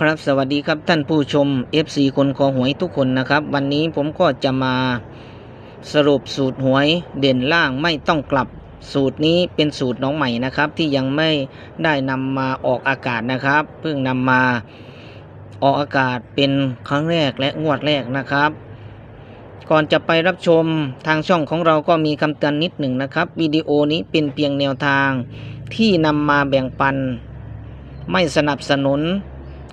ครับสวัสดีครับท่านผู้ชม FC คนคอหวยทุกคนนะครับ วันนี้ผมก็จะมาสรุปสูตรหวยเด่นล่างไม่ต้องกลับสูตรนี้เป็นสูตรน้องใหม่นะครับ ที่ยังไม่ได้นำมาออกอากาศนะครับ เพิ่งนำมาออกอากาศเป็นครั้งแรกและงวดแรกนะครับ ก่อนจะไปรับชมทางช่องของเราก็มีคำเตือนนิดหนึ่งนะครับวิดีโอนี้เป็นเพียงแนวทางที่นำมาแบ่งปัน ไม่สนับสนุน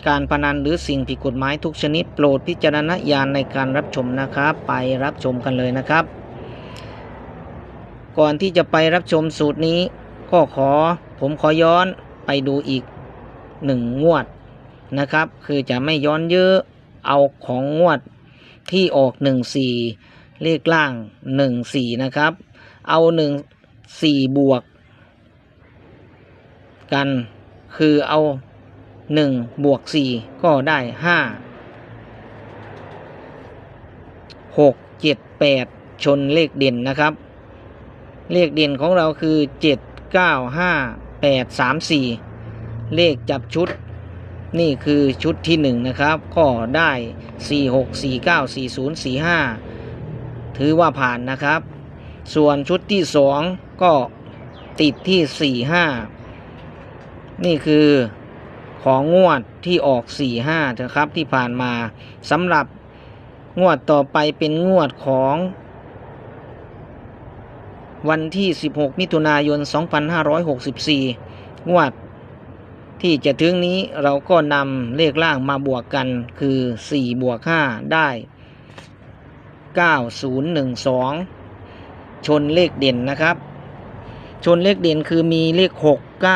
การพนันหรือสิ่งผิดกฎหมายทุกชนิดโปรดพิจารณญาณในการรับชมนะครับ ไปรับชมกันเลยนะครับ ก่อนที่จะไปรับชมสูตรนี้ ก็ขอผมขอย้อนไปดูอีกหนึ่งงวดนะครับ คือจะไม่ย้อนเยอะเอาของงวดที่ออกหนึ่งสี่เลขล่างหนึ่งสี่นะครับ เอาหนึ่งสี่บวก กันคือเอา หนึ่งบวกสี่ก็ได้ห้าหกเจ็ดแปดชนเลขเด่นนะครับ เลขเด่นของเราคือเจ็ดเก้าห้าแปดสามสี่เลขจับชุด นี่คือชุดที่หนึ่งนะครับ ก็ได้สี่หกสี่เก้าสี่ศูนย์สี่ห้าถือว่าผ่านนะครับ ส่วนชุดที่สองก็ติดที่สี่ห้านี่คือ ของงวดที่ออก4ี่ห้านะครับที่ผ่านมาสำหรับงวดต่อไปเป็นงวดของ วันที่ 16 มิถุนายน 2564 งวดที่จะถึงนี้เราก็นำเลขล่างมาบวกกันคือ 4 บวก 5 ได้ 9012 ชนเลขเด่นนะครับ ชนเลขเด่นคือมีเลข 6 90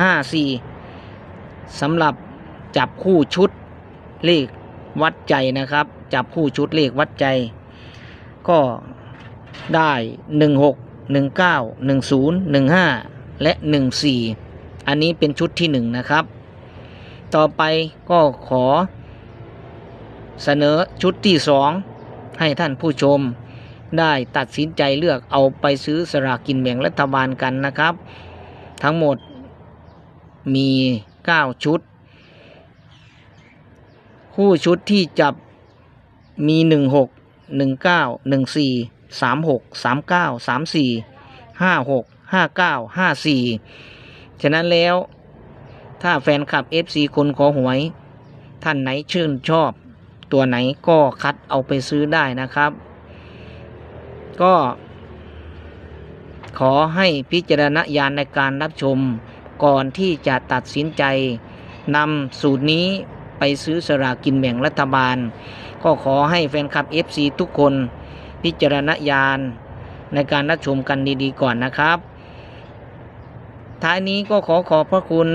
54 สำหรับจับคู่ชุดเลขวัดใจนะครับ จับคู่ชุดเลขวัดใจ ก็ได้ 16 19 10 15 และ 14 อันนี้เป็นชุดที่ 1 นะครับ ต่อไปก็ขอเสนอชุดที่ 2 ให้ท่านผู้ชมได้ตัดสินใจเลือกเอาไปซื้อสลากกินแบ่งรัฐบาลกันนะครับ ทั้งหมดมี 9 ชุด คู่ชุดที่จับมี 16 19 14 36 39 34 56 59 54 ฉะนั้นแล้วถ้าแฟนคลับ FC คนขอหวย ท่านไหนชื่นชอบ ตัวไหนก็คัดเอาไปซื้อได้นะครับ ก็ขอให้พิจารณญาณในการรับชม ก่อนที่จะตัดสินใจนำสูตรนี้ไปซื้อสลากกินแบ่งรัฐบาล ก็ขอให้แฟนคลับ FC ทุกคนพิจารณญาณในการรับชมกันดีๆก่อนนะครับ ท้ายนี้ก็ขอขอบพระคุณ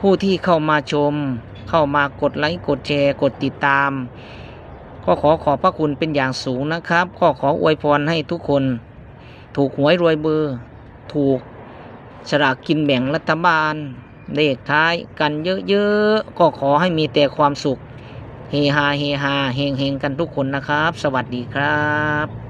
ผู้ที่เข้ามาชม เข้ามากดไลค์ กดแชร์ กดติดตาม ก็ขอขอบพระคุณเป็นอย่างสูงนะครับ ก็ขออวยพรให้ทุกคน ถูกหวยรวยเบอร์ ถูก สลากกินแบ่งรัฐบาลเลขท้ายกันเยอะๆ ก็ขอให้มีแต่ความสุข เฮฮาเฮฮาเฮงเฮงกันทุกคนนะครับ สวัสดีครับ